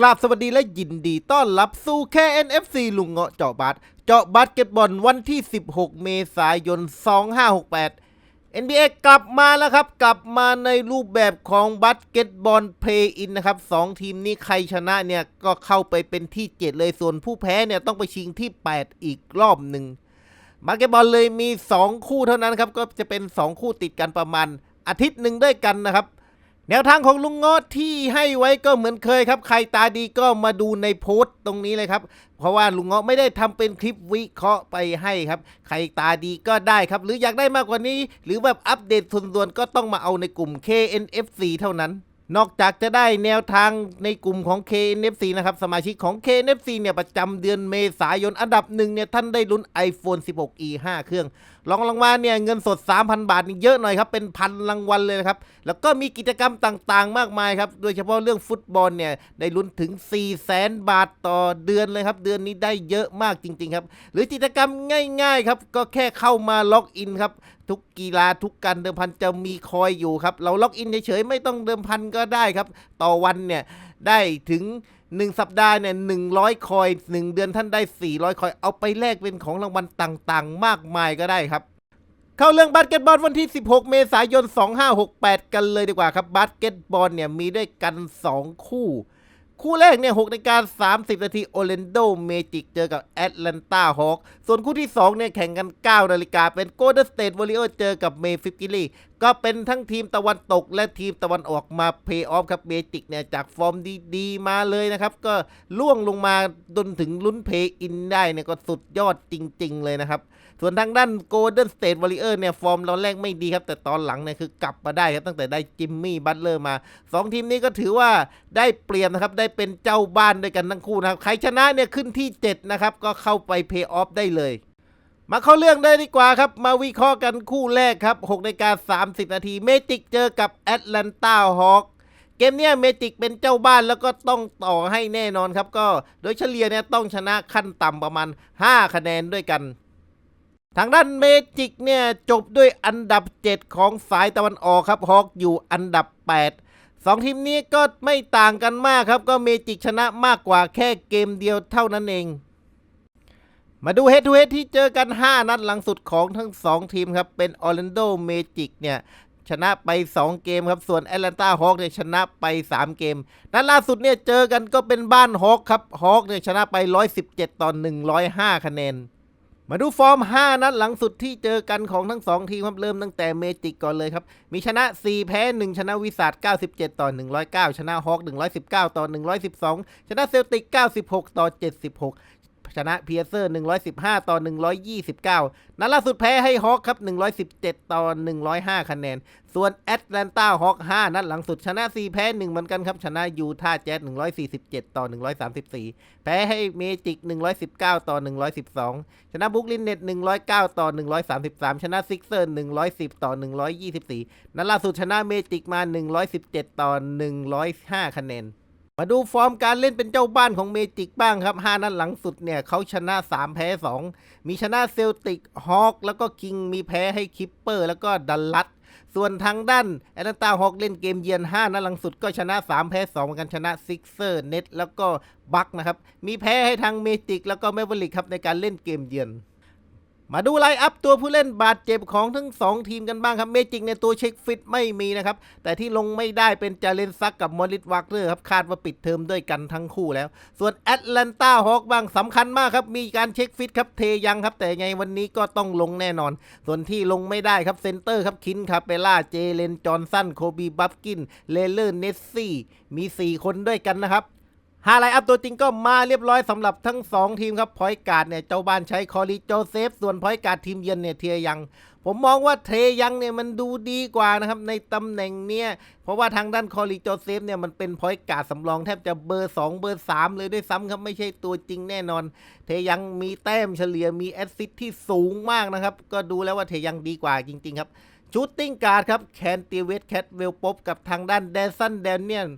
กราบสวัสดีและยินดีต้อนรับสู่แค่ NFC ลุงเงาะเจาะบาสเจาะบาสเกตบอลวันที่ 16 เมษายน 2568 NBA กลับมาแล้วครับ กลับมาในรูปแบบของบาสเกตบอลเพย์อินนะครับสองทีมนี้ใครชนะเนี่ย ก็เข้าไปเป็นที่ 7 เลยส่วนผู้แพ้เนี่ย ต้องไปชิงที่ 8 อีกรอบหนึ่งบาสเกตบอลเลยมี 2 คู่เท่านั้นครับ ก็จะเป็น 2 คู่ติดกันประมาณอาทิตย์หนึ่งด้วยกันนะครับ แนวทางของลุงเงาะที่ให้ไว้ก็เหมือนเคยครับ ใครตาดีก็มาดูในโพสต์ตรงนี้เลยครับ เพราะว่าลุงเงาะไม่ได้ทำเป็นคลิปวิเคราะห์ไปให้ครับ ใครตาดีก็ได้ครับ หรืออยากได้มากกว่านี้ หรือแบบอัปเดตส่วนๆก็ต้องมาเอาในกลุ่ม KNFC เท่านั้นนอกจากจะได้แนวทางในกลุ่มของ KNFC นะครับ สมาชิกของ KNFC เนี่ย ประจำเดือนเมษายนอันดับหนึ่งเนี่ย ท่านได้ลุ้น iPhone 16e 5 เครื่อง รองรางวัลเนี่ยเงินสด 3,000 บาทนี่เยอะหน่อยครับเป็นพันรางวัลเลยนะครับแล้วก็มีกิจกรรมต่างๆ มากมายครับโดยเฉพาะเรื่องฟุตบอลเนี่ยได้ลุ้นถึง 4 0 0แสนบาทต่อเดือนเลยครับเดือนนี้ได้เยอะมากจริง ๆ ครับ หรือกิจกรรมง่ายๆครับก็แค่เข้ามาล็อกอินครับทุกกีฬาทุกการเดิมพันจะมีคอยอยู่ครับเราล็อกอินเฉยๆไม่ต้องเดิมพันก็ได้ครับ ต่อวันเนี่ยได้ถึง 1สัปดาห์เนี่ย100คอย1เดือนท่านได้400คอยเอาไปแลกเป็นของรางวัลต่างๆ มากมายก็ได้ครับ เข้าเรื่องบาสเกตบอลวันที่ 16 เมษายน 2568 กันเลยดีกว่าครับบาสเกตบอลเนี่ยมีด้วยกัน 2 คู่ คู่แรกเนี่ย6นาฬิกา30 นาทีโอเลนโดเมจิกเจอกับแอตแลนตาฮอคส่วนคู่ที่ 2 เนี่ยแข่งกัน 9 นาฬิกาเป็นโกลเด้นสเตทวอริเออร์เจอกับเมฟิกิลี่ก็เป็นทั้งทีมตะวันตกและทีมตะวันออกมาเพย์ออฟครับเมจิกเนี่ยจากฟอร์มดีๆ มาเลยนะครับ ก็ล่วงลงมาจนถึงลุ้นเพย์อินได้เนี่ยก็สุดยอดจริง ๆ เลยนะครับ ส่วนทางด้าน Golden State Warrior เนี่ยฟอร์มตอนแรกไม่ดีครับ แต่ตอนหลังเนี่ยคือกลับมาได้ครับตั้งแต่ได้จิมมี่บัตเลอร์มา 2 ทีมนี้ก็ถือว่าได้เปรียบนะครับได้เป็นเจ้าบ้านด้วยกันทั้งคู่นะครับใครชนะเนี่ยขึ้นที่ 7 นะครับก็เข้าไปเพย์ออฟได้เลย มาเข้าเรื่องได้ดีกว่าครับ มาวิเคราะห์กันคู่แรกครับ6นาฬิกา30 นาทีเมจิกเจอกับแอตแลนตาฮอคเกมเนี้ยเมจิกเป็นเจ้าบ้านแล้วก็ต้องต่อให้แน่นอนครับ ก็โดยเฉลี่ยเนี่ยต้องชนะขั้นต่ำประมาณ 5 คะแนนด้วยกัน ทางด้านเมจิกเนี่ยจบด้วยอันดับ 7 ของสายตะวันออกครับฮอกอยู่อันดับ 8สองทีมนี้ก็ไม่ต่างกันมากครับ ก็เมจิกชนะมากกว่าแค่เกมเดียวเท่านั้นเอง มาดูเฮดทูเฮดที่เจอกัน 5 นัดหลังสุดของทั้ง 2 ทีมครับ เป็นออร์แลนโดเมจิกเนี่ยชนะไป 2 เกมครับ ส่วนแอตแลนตาฮอคเนี่ยชนะไป 3 เกม นัดล่าสุดเนี่ยเจอกันก็เป็นบ้านฮอคครับฮอคเนี่ยชนะไป 117 ต่อ 105 คะแนน มาดูฟอร์ม 5 นัดหลังสุดที่เจอกันของทั้ง 2 ทีมครับเริ่มตั้งแต่เมจิกก่อนเลยครับ มีชนะ 4 แพ้ 1 ชนะวิสาด97 ต่อ 109 ชนะฮอค119 ต่อ 112 ชนะเซลติก 96 ต่อ 76 ชนะเพียเซอร์115 ต่อ 129 นัดล่าสุดแพ้ให้ฮอคครับ 117 ต่อ 105 คะแนน ส่วนแอตแลนตาฮอค5นัดหลังสุดชนะ 4 แพ้ 1 เหมือนกันครับ ชนะยูทาห์แจ๊ส147 ต่อ 134 แพ้ให้เมจิก 119 ต่อ 112 ชนะบุกลินเน็ต 109 ต่อ 133 ชนะซิกเซอร์ 110 ต่อ 124 นัดล่าสุดชนะเมจิกมา 117 ต่อ 105 คะแนน มาดูฟอร์มการเล่นเป็นเจ้าบ้านของเมจิกบ้างครับ 5 นัดหลังสุดเนี่ยเขาชนะ 3 แพ้ 2 มีชนะเซลติกฮอคแล้วก็คิงมีแพ้ให้คิปเปอร์ แล้วก็ดัลลัสส่วนทางด้านแอตแลนตาฮอคเล่นเกมเยือน 5 นัดหลังสุดก็ชนะ 3 แพ้ 2 เหมือนกันชนะซิกเซอร์เน็ตแล้วก็บัคนะครับ มีแพ้ให้ทางเมจิกแล้วก็แมวลิกครับในการเล่นเกมเยือน มาดูไลน์อัพตัวผู้เล่นบาดเจ็บของทั้ง 2 ทีมกันบ้างครับ เมจิกในตัวเช็คฟิตไม่มีนะครับ แต่ที่ลงไม่ได้เป็นจาเลนซักกับมอริสวักเรอร์ครับ คาดว่าปิดเทอมด้วยกันทั้งคู่แล้ว ส่วนแอตแลนตาฮอคบ้างสำคัญมากครับ มีการเช็คฟิตครับ เทยังครับ แต่ไงวันนี้ก็ต้องลงแน่นอน ส่วนที่ลงไม่ได้ครับเซนเตอร์ครับคินคาเปล่าเจเลนจอห์นสันโคบีบัฟกินเลเลอร์เนสซี่มี 4 คนด้วยกันนะครับ ฮาไลอัพตัวจริงก็มาเรียบร้อยสำหรับทั้ง 2 ทีมครับพอยการ์ดเนี่ยเจ้าบ้านใช้คอริโจเซฟ ส่วนพอยการ์ดทีมเยือนเนี่ยเทียยัง ผมมองว่าเทยังเนี่ยมันดูดีกว่านะครับในตำแหน่งเนี่ยเพราะว่าทางด้านคอริโจเซฟเนี่ยมันเป็นพอยการ์ดสำรองแทบจะเบอร์ 2 เบอร์ 3 เลยด้วยซ้ำครับไม่ใช่ตัวจริงแน่นอน เทยังมีแต้มเฉลี่ยมีแอสซิสต์ที่สูงมากนะครับก็ดูแล้วว่าเทยังดีกว่าจริง ๆ ครับชูตติ้งการ์ดครับแคนตีเวสแคทเวลป๊บกับทางด้านแดนสันแดนเนียน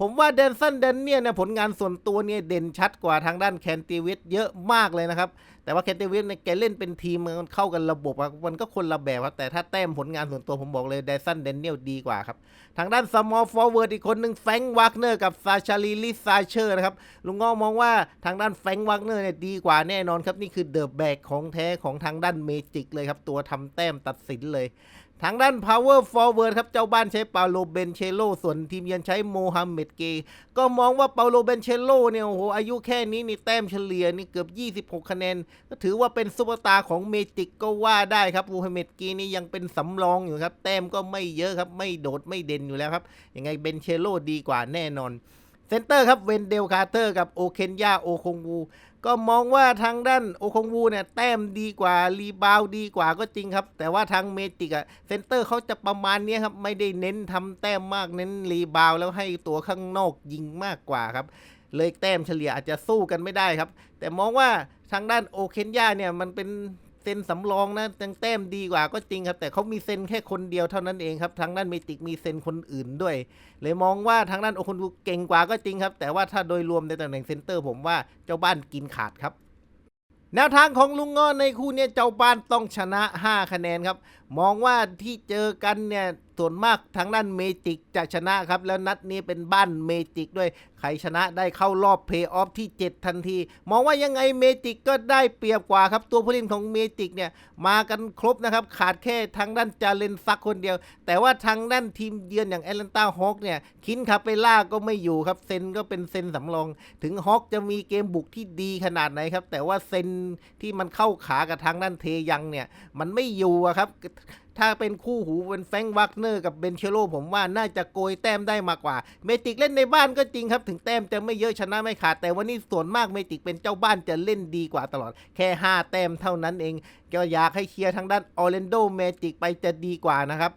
ผมว่าแดนสันแดนเนี่ยนะผลงานส่วนตัวเนี่ยเด่นชัดกว่าทางด้านแคนติวิทเยอะมากเลยนะครับ แต่ว่าแคนติวิทเนี่ยแกเล่นเป็นทีมมันเข้ากันระบบอะมันก็คนละแบบครับ แต่ถ้าแต้มผลงานส่วนตัวผมบอกเลยแดนสันแดนเนียลดีกว่าครับ ทางด้านสมอลฟอร์เวิร์ดอีกคนหนึ่งแฟงวากเนอร์กับซาชาลีลิซาเชอร์นะครับ ลุงง้อมองว่าทางด้านแฟงวากเนอร์เนี่ยดีกว่าแน่นอนครับ นี่คือเดอะแบกของแท้ของทางด้านเมจิกเลยครับตัวทำแต้มตัดสินเลย ทางด้าน Power Forward ครับ เจ้าบ้านใช้เปาโลเบนเชโล ส่วนทีมเยือนใช้โมฮัมเหม็ดเกก็มองว่าเปาโลเบนเชโลเนี่ยโอ้โหอายุแค่นี้นี่แต้มเฉลี่ยนี่เกือบ 26 คะแนน ก็ถือว่าเป็นซุปเปอร์สตาร์ของเมจิกก็ว่าได้ครับโมฮัมเหม็ดเกนี่ยังเป็นสำรองอยู่ครับ แต้มก็ไม่เยอะครับ ไม่โดดไม่เด่นอยู่แล้วครับ ยังไงเบนเชโลดีกว่าแน่นอน เซนเตอร์ครับเวนเดลคาร์เตอร์กับโอเคนยาโอคงวูก็มองว่าทางด้านโอคงวูเนี่ยแต้มดีกว่ารีบาวดีกว่าก็จริงครับ แต่ว่าทางเมจิกอะเซนเตอร์เขาจะประมาณนี้ครับไม่ได้เน้นทำแต้มมากเน้นรีบาวแล้วให้ตัวข้างนอกยิงมากกว่าครับ เลยแต้มเฉลี่ยอาจจะสู้กันไม่ได้ครับ แต่มองว่าทางด้านโอเคนยาเนี่ยมันเป็น เซนสำรองนะยังแต้มดีกว่าก็จริงครับ แต่เขามีเซนแค่คนเดียวเท่านั้นเองครับทางด้านเมติกมีเซนคนอื่นด้วย เลยมองว่าทางด้านโอคอนวูเก่งกว่าก็จริงครับ แต่ว่าถ้าโดยรวมในตำแหน่งเซนเตอร์ ผมว่าเจ้าบ้านกินขาดครับแนวทางของลุงง้อในคู่นี้เจ้าบ้านต้องชนะ 5 คะแนนครับ มองว่าที่เจอกันเนี่ยส่วนมากทางด้านเมจิกจะชนะครับ แล้วนัดนี้เป็นบ้านเมจิกด้วย ใครชนะได้เข้ารอบเพย์ออฟที่ 7 ทันที มองว่ายังไงเมจิกก็ได้เปรียบกว่าครับ ตัวผู้เล่นของเมจิกเนี่ยมากันครบนะครับ ขาดแค่ทางด้านจาเลนซักคนเดียว แต่ว่าทางด้านทีมเยือนอย่างแอตแลนตาฮอคเนี่ยคินคาเปล่าก็ไม่อยู่ครับ เซนก็เป็นเซนสำรอง ถึงฮอคจะมีเกมบุกที่ดีขนาดไหนครับ แต่ว่าเซนที่มันเข้าขากับทางด้านเทยังเนี่ยมันไม่อยู่อะครับถ้าเป็นคู่หูเป็นแฟงวักเนอร์กับเบนเชโลผมว่าน่าจะโกยแต้มได้มากกว่า เมจิกเล่นในบ้านก็จริงครับ ถึงแต้มจะไม่เยอะชนะไม่ขาด แต่วันนี้ส่วนมากเมจิกเป็นเจ้าบ้านจะเล่นดีกว่าตลอด แค่ 5 แต้มเท่านั้นเอง ก็อยากให้เชียร์ทางด้านออร์แลนโดเมจิกไปจะดีกว่านะครับ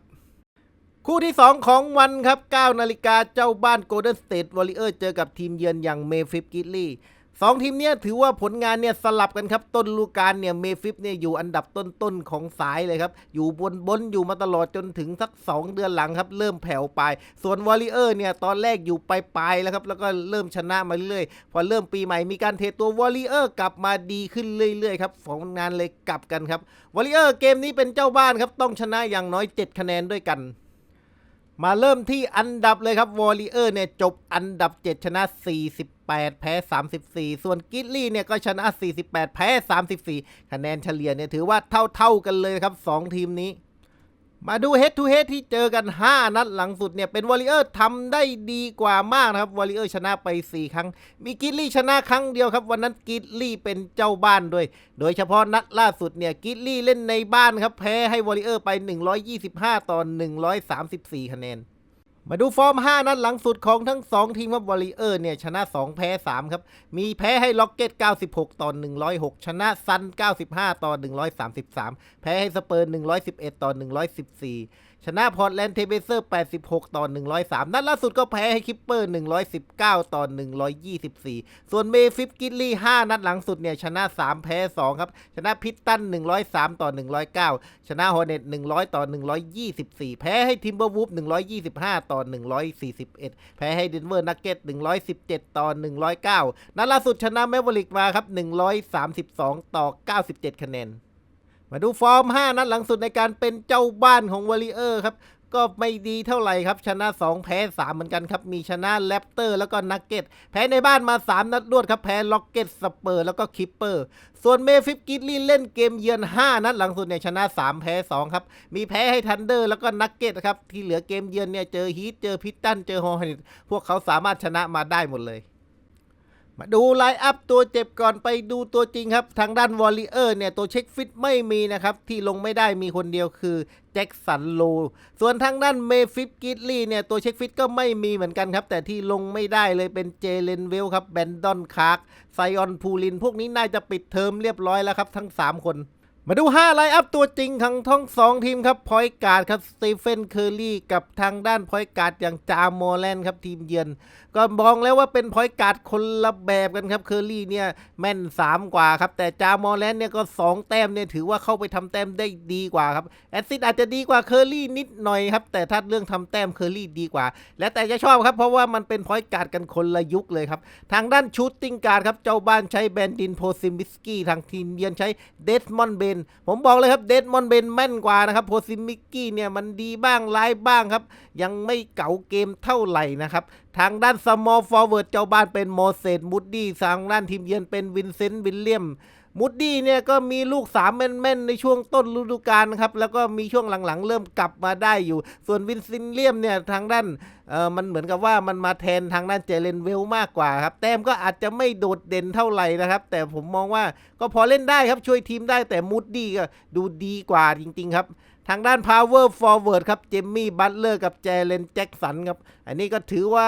คู่ที่ 2 ของวันครับ 9 นาฬิกาเจ้าบ้าน Golden State Warrior เจอกับทีมเยือนอย่างเมฟิปกิลลี่ สองทีมเนี้ยถือว่าผลงานเนี่ยสลับกันครับ ต้นฤดูกาลเนี่ยเมฟิปเนี่ยอยู่อันดับต้นๆของสายเลยครับ อยู่บนบนอยู่มาตลอดจนถึงสัก 2 เดือนหลังครับ เริ่มแผ่วไป ส่วนวอริเออร์เนี่ยตอนแรกอยู่ไปลายๆแล้วครับ แล้วก็เริ่มชนะมาเรื่อยๆ พอเริ่มปีใหม่มีการเทตัววอริเออร์กลับมาดีขึ้นเรื่อยๆครับผลงานเลยกลับกันครับวอริเออร์เกมนี้เป็นเจ้าบ้านครับต้องชนะอย่างน้อย 7 คะแนนด้วยกัน มาเริ่มที่อันดับเลยครับวอริเออร์เนี่ยจบอันดับ 7 ชนะ 48 แพ้ 34 ส่วนกิลลี่เนี่ยก็ชนะ 48 แพ้ 34 คะแนนเฉลี่ยเนี่ยถือว่าเท่าๆกันเลยครับ 2 ทีมนี้ มาดู Head to Head ที่เจอกัน 5 นัดหลังสุดเนี่ย เป็นวอริเออร์ทำได้ดีกว่ามากนะครับวอริเออร์ชนะไป 4 ครั้ง มีกิลลี่ชนะครั้งเดียวครับ วันนั้นกิลลี่เป็นเจ้าบ้านด้วย โดยเฉพาะนัดล่าสุดเนี่ยกิลลี่เล่นในบ้านครับ แพ้ให้วอริเออร์ไป 125 ต่อ 134 คะแนน มาดูฟอร์ม 5 นัดหลังสุดของทั้ง 2 ทีมครับวอริเออร์เนี่ย ชนะ 2 แพ้ 3 ครับ มีแพ้ให้ล็อกเก็ต 96 ต่อ 106 ชนะซัน 95 ต่อ 133 แพ้ให้สเปอร์ 111 ต่อ 114 ชนะพอร์ตแลนด์เทเบเซอร์ 86 ต่อ 103 นัดล่าสุดก็แพ้ให้คิปเปอร์ 119 ต่อ 124 ส่วนเมฟิฟกิลลี่ 5 นัดหลังสุดเนี่ย ชนะ 3 แพ้ 2 ครับ ชนะพิตตัน 103 ต่อ 109 ชนะฮอร์เน็ต 100 ต่อ 124 แพ้ให้ทิมเบอร์วูฟ 125 ต่อ 141 แพ้ให้เดนเวอร์นักเก็ต 117 ต่อ 109 นัดล่าสุดชนะแมวอริกมาครับ 132 ต่อ 97 คะแนน มาดูฟอร์ม 5 นัดหลังสุดในการเป็นเจ้าบ้านของวอริเออร์ครับ ก็ไม่ดีเท่าไหร่ครับ ชนะ 2 แพ้ 3 เหมือนกันครับ มีชนะแรปเตอร์แล้วก็นักเก็ตแพ้ในบ้านมา 3 นัดรวดครับ แพ้ล็อกเก็ตสเปอร์แล้วก็คิปเปอร์ ส่วนเมฟิฟกิตลี่เล่นเกมเยือน 5 นัดหลังสุดเนี่ยชนะ 3 แพ้ 2 ครับ มีแพ้ให้ทันเดอร์แล้วก็นักเก็ตครับ ที่เหลือเกมเยือนเนี่ยเจอฮีทเจอพิตตันเจอฮอร์เนตพวกเขาสามารถชนะมาได้หมดเลย มาดูไลน์อัพตัวเจ็บก่อนไปดูตัวจริงครับ ทางด้านวอลเลเยอร์เนี่ย ตัวเช็คฟิตไม่มีนะครับ ที่ลงไม่ได้มีคนเดียวคือแจ็คสันโล ส่วนทางด้านเมฟิปกิตลี่เนี่ย ตัวเช็คฟิตก็ไม่มีเหมือนกันครับ แต่ที่ลงไม่ได้เลยเป็นเจเลนเวลครับแบนดอนคาร์กไซออนพูลิน พวกนี้น่าจะปิดเทอมเรียบร้อยแล้วครับทั้ง 3 คนมาดู 5 ไลน์อัพตัวจริงของทั้งสองทีมครับ พอยการ์ดครับ สตีเฟน เคอร์รี่ กับทางด้านพอยการ์ดอย่างจามโมแลนครับ ทีมเยือน ก็มองแล้วว่าเป็นพอยการ์ดคนละแบบกันครับเคอร์รี่เนี่ยแม่น 3 กว่าครับ แต่จามอแลนด์เนี่ยก็ 2 แต้มเนี่ยถือว่าเข้าไปทำแต้มได้ดีกว่าครับแอซิดอาจจะดีกว่าเคอร์รี่นิดหน่อยครับ แต่ถ้าเรื่องทำแต้มเคอร์รี่ดีกว่า แล้วแต่จะชอบครับเพราะว่ามันเป็นพอยการ์ดกันคนละยุคเลยครับ ทางด้านชูตติ้งการ์ดครับเจ้าบ้านใช้แบนดินโพซิมิสกี้ทางทีมเยือนใช้เดสมอนเบนผมบอกเลยครับเดสมอนเบนแม่นกว่านะครับโพซิมิสกี้เนี่ยมันดีบ้างร้ายบ้างครับ ยังไม่เก่าเกมเท่าไหร่นะครับ ทางด้านสมอลฟอร์เวิร์ดเจ้าบ้านเป็นโมเสสมูดดี้ทางด้านทีมเยือนเป็นวินเซนต์วิลเลียมมูดดี้เนี่ยก็มีลูกสามแม่นๆในช่วงต้นฤดูกาลนะครับ แล้วก็มีช่วงหลังๆ เริ่มกลับมาได้อยู่ ส่วนวินซินเลียมเนี่ยทางด้านเออมันเหมือนกับว่ามันมาแทนทางด้านเจเลนเวลมากกว่าครับ แต้มก็อาจจะไม่โดดเด่นเท่าไหร่นะครับ แต่ผมมองว่าก็พอเล่นได้ครับช่วยทีมได้แต่มูดดี้ก็ดูดีกว่าจริง ๆ ครับ ทางด้าน power forward ครับเจมมี่บัตเลอร์กับเจเลนแจ็กสันครับ อันนี้ก็ถือว่า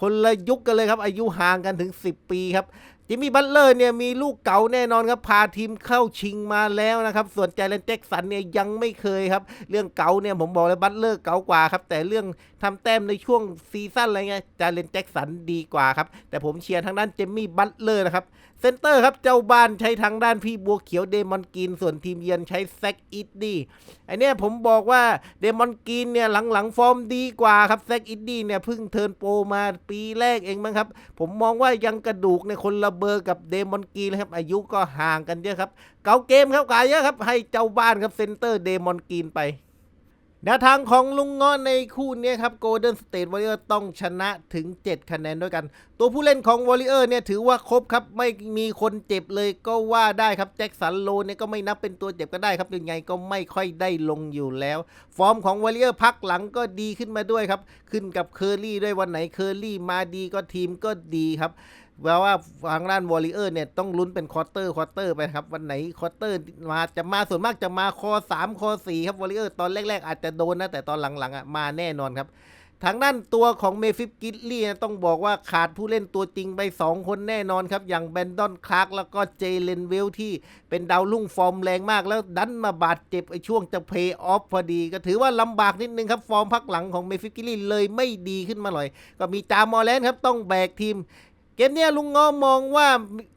คนละยุคกันเลยครับ อายุห่างกันถึง 10 ปีครับจิมมี่บัตเลอร์เนี่ยมีลูกเก่าแน่นอนครับ พาทีมเข้าชิงมาแล้วนะครับ ส่วนเจเลนแจ็กสันเนี่ยยังไม่เคยครับ เรื่องเก่าเนี่ยผมบอกเลยบัตเลอร์เก่ากว่าครับ แต่เรื่องทำแต้มในช่วงซีซั่นอะไรเงี้ยเจเลนแจ็กสันดีกว่าครับ แต่ผมเชียร์ทางด้านเจมมี่บัตเลอร์นะครับ เซนเตอร์ครับ เจ้าบ้านใช้ทางด้านพี่บัวเขียวเดมอนกินส่วนทีมเยือนใช้แซกอิดดี้ไอเนี้ยผมบอกว่าเดมอนกินเนี่ยหลังๆฟอร์มดีกว่าครับแซกอิดดี้เนี่ยเพิ่งเทิร์นโปรมาปีแรกเองมั้งครับ ผมมองว่ายังกระดูกในคนละเบอร์กับเดมอนกีเลยครับ อายุก็ห่างกันเยอะครับ เก่าเกมครับกาเยอะครับ ให้เจ้าบ้านครับเซนเตอร์เดมอนกีนไป แนวทางของลุงง้อในคู่นี้ครับโกลเด้นสเตทวอริเออร์ต้องชนะถึง 7 คะแนนด้วยกัน ตัวผู้เล่นของวอริเออร์เนี่ยถือว่าครบครับ ไม่มีคนเจ็บเลยก็ว่าได้ครับ แจ็คสันโลเนี่ยก็ไม่นับเป็นตัวเจ็บก็ได้ครับยังไงก็ไม่ค่อยได้ลงอยู่แล้ว ฟอร์มของวอริเออร์พักหลังก็ดีขึ้นมาด้วยครับ ขึ้นกับเคอร์รี่ด้วยวันไหนเคอร์รี่มาดีก็ทีมก็ดีครับ แปลว่าทางด้านวอริเออร์เนี่ยต้องลุ้นเป็นควอเตอร์ควอเตอร์ไปครับ วันไหนควอเตอร์มาจะมาส่วนมากจะมาคอ3คอ4ครับวอริเออร์ตอนแรก ๆ อาจจะโดนนะ แต่ตอนหลังๆอะมาแน่นอนครับทางด้านตัวของเมฟิฟกิลลี่นะต้องบอกว่าขาดผู้เล่นตัวจริงไป 2 คนแน่นอนครับ อย่างแบนดอนคลาร์กแล้วก็เจเลนเวลที่เป็นดาวรุ่งฟอร์มแรงมากแล้วดันมาบาดเจ็บไอช่วงจะเพย์ออฟพอดี ก็ถือว่าลำบากนิดนึงครับ ฟอร์มพักหลังของเมฟิฟกิลลี่เลยไม่ดีขึ้นมาหน่อย ก็มีจามอร์แลนด์ครับต้องแบกทีม เกมเนี้ยลุงง้อมองว่า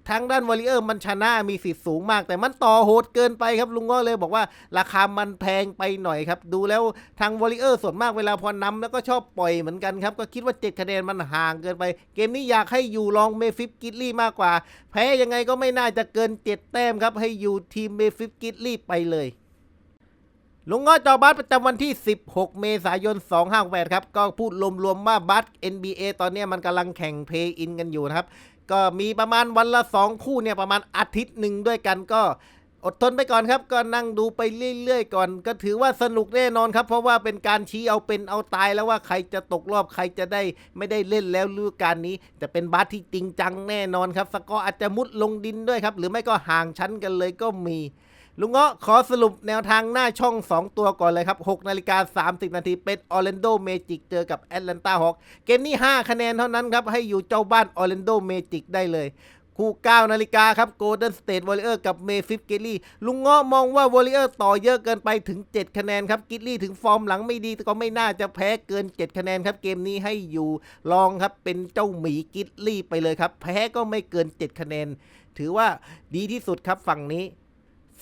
ทางด้านวอริเออร์มันชนะมีสิทธิ์สูงมาก แต่มันต่อโหดเกินไปครับลุงง้อเลยบอกว่าราคามันแพงไปหน่อยครับ ดูแล้วทางวอริเออร์ส่วนมากเวลาพอนำแล้วก็ชอบปล่อยเหมือนกันครับ ก็คิดว่า7คะแนนมันห่างเกินไป เกมนี้อยากให้อยู่ลองเมฟิฟกิตลี่มากกว่า แพ้ยังไงก็ไม่น่าจะเกิน7แต้มครับให้อยู่ทีมเมฟิฟกิตลี่ไปเลย ลุงง้อจอบัสประจำวันที่ 16 เมษายน 258 ครับ ก็พูดรวมๆว่าบัส NBA ตอนนี้มันกำลังแข่งเพย์อินกันอยู่นะครับ ก็มีประมาณวันละ 2 คู่เนี่ยประมาณอาทิตย์หนึ่งด้วยกันก็อดทนไปก่อนครับ ก็นั่งดูไปเรื่อยๆก่อน ก็ถือว่าสนุกแน่นอนครับ เพราะว่าเป็นการชี้เอาเป็นเอาตายแล้วว่าใครจะตกรอบใครจะได้ไม่ได้เล่นแล้วฤดูกาลนี้ แต่เป็นบาสที่จริงจังแน่นอนครับ สกอร์อาจจะมุดลงดินด้วยครับ หรือไม่ก็ห่างชั้นกันเลยก็มี ลุงเงาะขอสรุปแนวทางหน้าช่อง 2 ตัวก่อนเลยครับ6นาฬิกา 30 นาทีเป็นออร์แลนโดเมจิกเจอกับแอตแลนตาฮอ k เกมนี้ 5 คะแนนเท่านั้นครับ ให้อยู่เจ้าบ้านออร์แลนโดเมจิกได้เลยคู่9นาฬิกาครับโกลเด้นสเตทวอริเออร์กับเมฟิฟกิลลี่ลุงเงาะมองว่าวอริเออร์ต่อเยอะเกินไปถึง 7 คะแนนครับกิลลี่ถึงฟอร์มหลังไม่ดีแต่ก็ไม่น่าจะแพ้เกิน 7 คะแนนครับเกมนี้ให้อยู่ลองครับเป็นเจ้าหมีกิลลี่ไปเลยครับ แพ้ก็ไม่เกิน 7 คะแนน ถือว่าดีที่สุดครับฝั่งนี้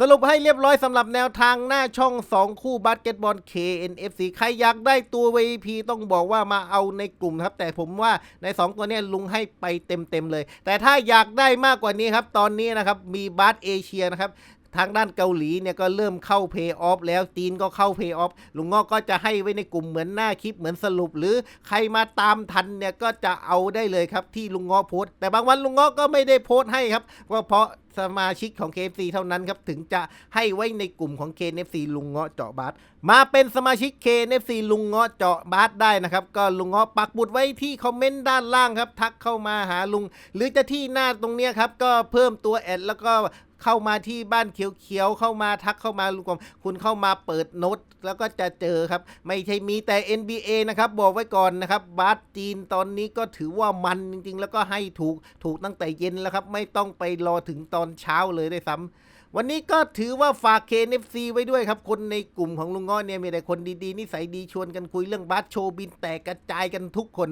สรุปให้เรียบร้อยสำหรับแนวทางหน้าช่อง 2 คู่บาสเกตบอล KNFC ใครอยากได้ตัว VIP ต้องบอกว่ามาเอาในกลุ่มครับ แต่ผมว่าใน 2 ตัวนี้ลุงให้ไปเต็มๆเลย แต่ถ้าอยากได้มากกว่านี้ครับ ตอนนี้นะครับ มีบาสเอเชียนะครับ ทางด้านเกาหลีเนี่ยก็เริ่มเข้าเพย์ออฟแล้วจีนก็เข้าเพย์ออฟลุงงอกก็จะให้ไว้ในกลุ่มเหมือนหน้าคลิปเหมือนสรุป หรือใครมาตามทันเนี่ยก็จะเอาได้เลยครับที่ลุงงอโพสต์แต่บางวันลุงงอก็ไม่ได้โพสต์ให้ครับก็เพราะสมาชิกของ KFC เท่านั้นครับ ถึงจะให้ไว้ในกลุ่มของ KFC ลุงเงาะเจาะบาสมาเป็นสมาชิก KFC ลุงเงาะเจาะบาสได้นะครับ ก็ลุงเงาะปักบุดไว้ที่คอมเมนต์ด้านล่างครับ ทักเข้ามาหาลุง หรือจะที่หน้าตรงเนี้ยครับ ก็เพิ่มตัวแอดแล้วก็ เข้ามาที่บ้านเขียวๆเข้ามาทักเข้ามาลุงกรมคุณเข้ามาเปิดโน้ตแล้วก็จะเจอครับ ไม่ใช่มีแต่ NBA นะครับบอกไว้ก่อนนะครับบาสจีนตอนนี้ก็ถือว่ามันจริงๆ แล้วก็ให้ถูกถูกตั้งแต่เย็นแล้วครับ ไม่ต้องไปรอถึงตอนเช้าเลยได้ซ้ำวันนี้ก็ถือว่าฝาก KNFC ไว้ด้วยครับ คนในกลุ่มของลุงเงาะเนี่ยมีแต่คนดีๆนิสัยดีชวนกันคุยเรื่องบาสโชว์บินแตกกระจายกันทุกคน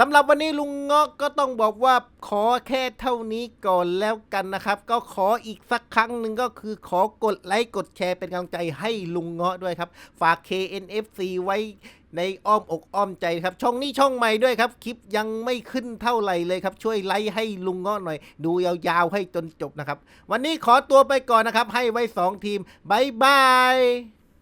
สำหรับวันนี้ลุงเงาะก็ต้องบอกว่าขอแค่เท่านี้ก่อนแล้วกันนะครับ ก็ขออีกสักครั้งหนึ่งก็คือขอกดไลค์กดแชร์เป็นกำลังใจให้ลุงเงาะด้วยครับ ฝาก KNFC ไว้ในอ้อมอกอ้อมใจครับ ช่องนี้ช่องใหม่ด้วยครับ คลิปยังไม่ขึ้นเท่าไหร่เลยครับ ช่วยไลค์ให้ลุงเงาะหน่อย ดูยาวๆให้จนจบนะครับ วันนี้ขอตัวไปก่อนนะครับ ให้ไว้ 2 ทีมบายบาย